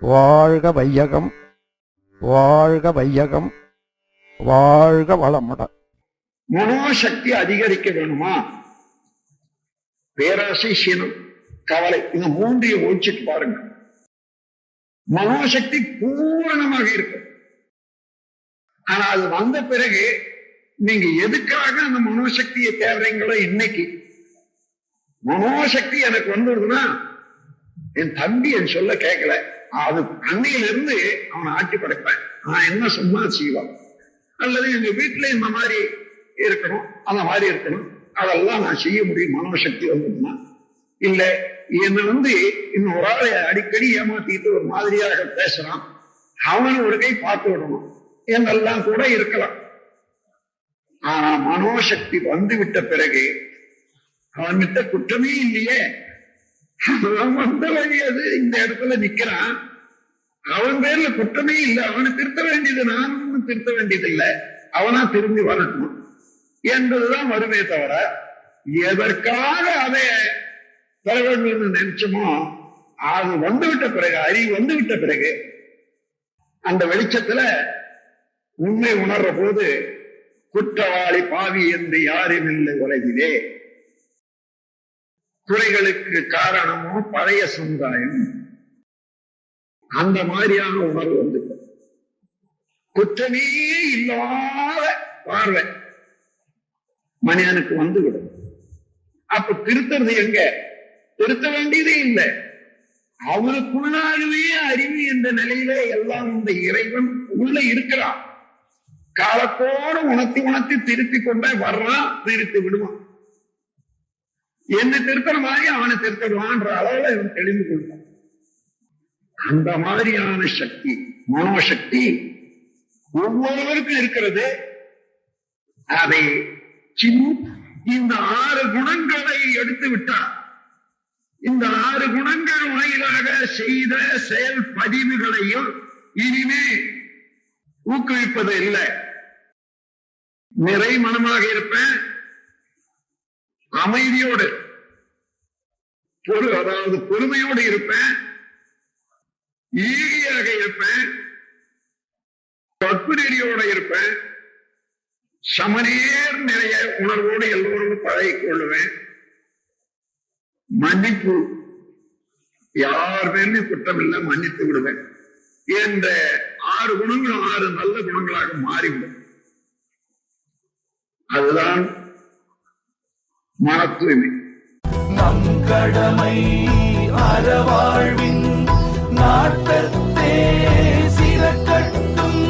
வாழ்க வையகம் வாழ்க வையகம் வாழ்க வளமுடன் மனோசக்தி அதிகரிக்க வேணுமா? பேராசை சீனம் கவலை இந்த மூன்றையும் ஒழிச்சிட்டு பாருங்க. மனோசக்தி பூரணமாக இருக்கும். ஆனா அது வந்த பிறகு நீங்க எதுக்காக அந்த மனோசக்தியை தேடுறீங்களோ இன்னைக்கு? மனோசக்தி எனக்கு வந்துடுதுன்னா என் தம்பி என் சொல்ல கேட்கல. அது அன்னையிலிருந்து அவன் அவனை ஆட்டி படைப்பேன். நான் என்ன சொன்னா செய்வான். அல்லது எங்க வீட்டுல இந்த மாதிரி இருக்கணும் அந்த மாதிரி இருக்கணும். அதெல்லாம் நான் செய்ய முடியும் மனோசக்தி வந்ததுன்னா. இல்ல என்னை வந்து இன்னும் ஒரு ஆளை அடிக்கடி ஏமாத்திட்டு ஒரு மாதிரியாக பேசுறான். அவன் ஒரு கை பார்த்து விடணும். என்றெல்லாம் கூட இருக்கலாம். ஆனா மனோசக்தி வந்து விட்ட பிறகு அவன்கிட்ட குற்றமே இல்லையே. அவன் வந்த இந்த இடத்துல நிக்கிறான். அவன் பேர்ல குற்றமே இல்லை. அவனை திருத்த வேண்டியது நான் திருத்த வேண்டியது இல்லை அவனா திரும்பி வரட்டும் என்பதுதான் வருமே தவிர எதற்காக அதை தர வேண்டும் நினைச்சோமோ அது வந்துவிட்ட பிறகு அறிவு வந்துவிட்ட பிறகு அந்த வெளிச்சத்துல உண்மை உணர்ற போது குற்றவாளி பாவி என்று யாரும் இல்லை உலகிலே. குறைகளுக்கு காரணமோ பழைய சமுதாயம். அந்த மாதிரியான உணர்வு வந்து குற்றமே இல்லாத பார்வை மனிதனுக்கு வந்துவிடும். அப்ப திருத்துறது எங்க? திருத்த வேண்டியதே இல்லை. அவனுக்குள்ளாகவே அறிவு என்ற நிலையில எல்லாம் இந்த இறைவன் உள்ள இருக்கிறான். காலத்தோடு உணர்த்தி உணர்த்தி திருத்தி கொண்டே வர்றான் திருத்தி விடுவான். என்ன திருத்துற மாதிரி அவனை திருத்திடுவான்ற அளவுல இவன் தெளிந்து கொள்வான் அந்த மாதிரியான சக்தி மனோசக்தி ஒவ்வொருவருக்கும் இருக்கிறது. அதை சின்- இந்த ஆறு குணங்களை எடுத்து விட்டார். இந்த ஆறு குணங்கள் வாயிலாக செய்த செயல் பதிவுகளையும் இனிமே ஊக்குவிப்பது இல்லை. நிறை மனமாக இருப்பேன். அமைதியோடு. பொறு அதாவது பொறுமையோடு இருப்பேன். ஈகியாக இருப்பேன். நெறியோட இருப்பேன். சமநேர் நிறைய உணர்வோடு எல்லோரும் பழகிக் கொள்ளுவேன் மன்னிப்பு யார் மேலும் குற்றம் இல்லை மன்னித்து விடுவேன். என்ற ஆறு குணங்களும் ஆறு நல்ல குணங்களாக மாறிவிடும். அதுதான் மன தூய்மை நம் கடமை அறவாழ்வின் நாட்டத்தே சிறக்கட்டும்.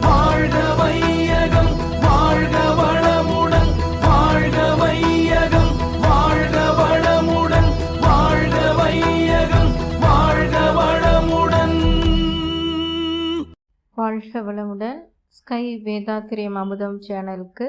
வாழ்க வையகம் வாழ்க வளமுடன் வாழ்க வையகம் வாழ்க வளமுடன் வாழ்க வையகம் வாழ்க வளமுடன். வாழ்க வளமுடன். ஸ்கை வேதாத்திரியம் அமுதம் சேனலுக்கு